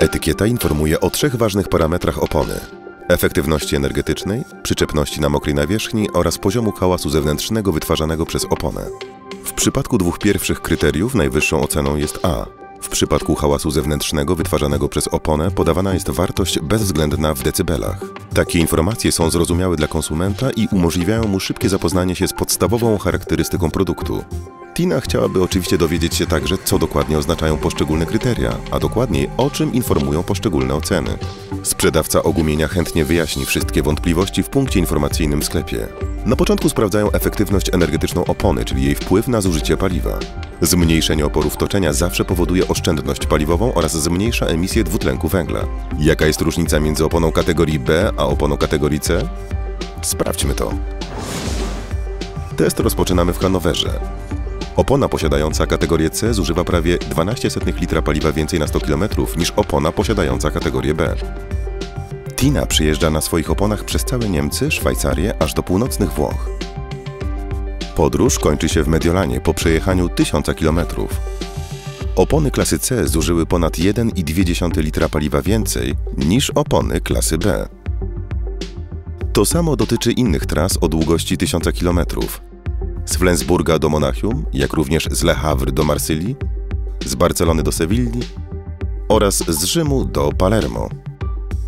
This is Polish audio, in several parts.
Etykieta informuje o trzech ważnych parametrach opony. Efektywności energetycznej, przyczepności na mokrej nawierzchni oraz poziomu hałasu zewnętrznego wytwarzanego przez oponę. W przypadku dwóch pierwszych kryteriów najwyższą oceną jest A. W przypadku hałasu zewnętrznego wytwarzanego przez oponę podawana jest wartość bezwzględna w decybelach. Takie informacje są zrozumiałe dla konsumenta i umożliwiają mu szybkie zapoznanie się z podstawową charakterystyką produktu. Tina chciałaby oczywiście dowiedzieć się także, co dokładnie oznaczają poszczególne kryteria, a dokładniej o czym informują poszczególne oceny. Sprzedawca ogumienia chętnie wyjaśni wszystkie wątpliwości w punkcie informacyjnym w sklepie. Na początku sprawdzają efektywność energetyczną opony, czyli jej wpływ na zużycie paliwa. Zmniejszenie oporów toczenia zawsze powoduje oszczędność paliwową oraz zmniejsza emisję dwutlenku węgla. Jaka jest różnica między oponą kategorii B a oponą kategorii C? Sprawdźmy to. Test rozpoczynamy w Hanowerze. Opona posiadająca kategorię C zużywa prawie 0,12 litra paliwa więcej na 100 km niż opona posiadająca kategorię B. Tina przyjeżdża na swoich oponach przez całe Niemcy, Szwajcarię aż do północnych Włoch. Podróż kończy się w Mediolanie po przejechaniu 1000 km. Opony klasy C zużyły ponad 1,2 litra paliwa więcej niż opony klasy B. To samo dotyczy innych tras o długości 1000 km. Z Flensburga do Monachium, jak również z Le Havre do Marsylii, z Barcelony do Sewilli oraz z Rzymu do Palermo.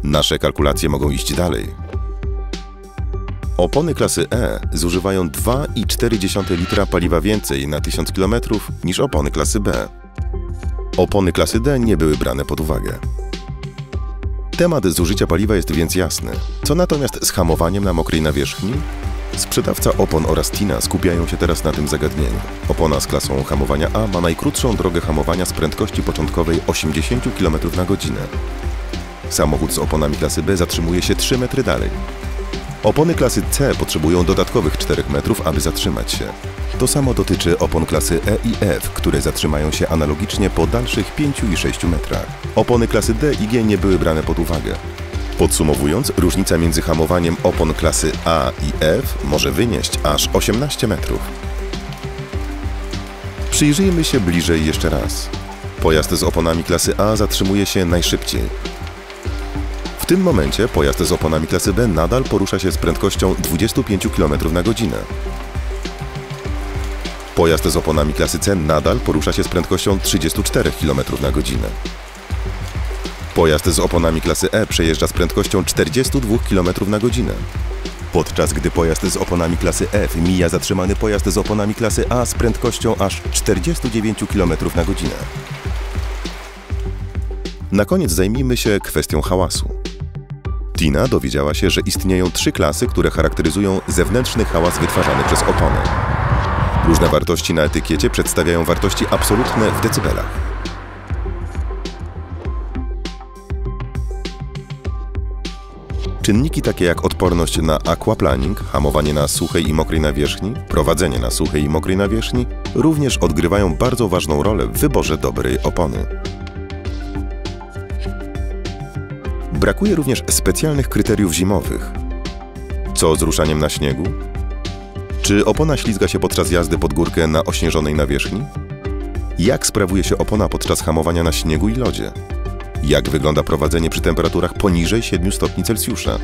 Nasze kalkulacje mogą iść dalej. Opony klasy E zużywają 2,4 litra paliwa więcej na 1000 km niż opony klasy B. Opony klasy D nie były brane pod uwagę. Temat zużycia paliwa jest więc jasny. Co natomiast z hamowaniem na mokrej nawierzchni? Sprzedawca opon oraz Tina skupiają się teraz na tym zagadnieniu. Opona z klasą hamowania A ma najkrótszą drogę hamowania z prędkości początkowej 80 km na godzinę. Samochód z oponami klasy B zatrzymuje się 3 metry dalej. Opony klasy C potrzebują dodatkowych 4 metrów, aby zatrzymać się. To samo dotyczy opon klasy E i F, które zatrzymają się analogicznie po dalszych 5 i 6 metrach. Opony klasy D i G nie były brane pod uwagę. Podsumowując, różnica między hamowaniem opon klasy A i F może wynieść aż 18 metrów. Przyjrzyjmy się bliżej jeszcze raz. Pojazd z oponami klasy A zatrzymuje się najszybciej. W tym momencie pojazd z oponami klasy B nadal porusza się z prędkością 25 km na godzinę. Pojazd z oponami klasy C nadal porusza się z prędkością 34 km na godzinę. Pojazd z oponami klasy E przejeżdża z prędkością 42 km na godzinę. Podczas gdy pojazd z oponami klasy F mija zatrzymany pojazd z oponami klasy A z prędkością aż 49 km na godzinę. Na koniec zajmijmy się kwestią hałasu. Tina dowiedziała się, że istnieją trzy klasy, które charakteryzują zewnętrzny hałas wytwarzany przez oponę. Różne wartości na etykiecie przedstawiają wartości absolutne w decybelach. Czynniki takie jak odporność na aquaplaning, hamowanie na suchej i mokrej nawierzchni, prowadzenie na suchej i mokrej nawierzchni również odgrywają bardzo ważną rolę w wyborze dobrej opony. Brakuje również specjalnych kryteriów zimowych. Co z ruszaniem na śniegu? Czy opona ślizga się podczas jazdy pod górkę na ośnieżonej nawierzchni? Jak sprawuje się opona podczas hamowania na śniegu i lodzie? Jak wygląda prowadzenie przy temperaturach poniżej 7 stopni Celsjusza?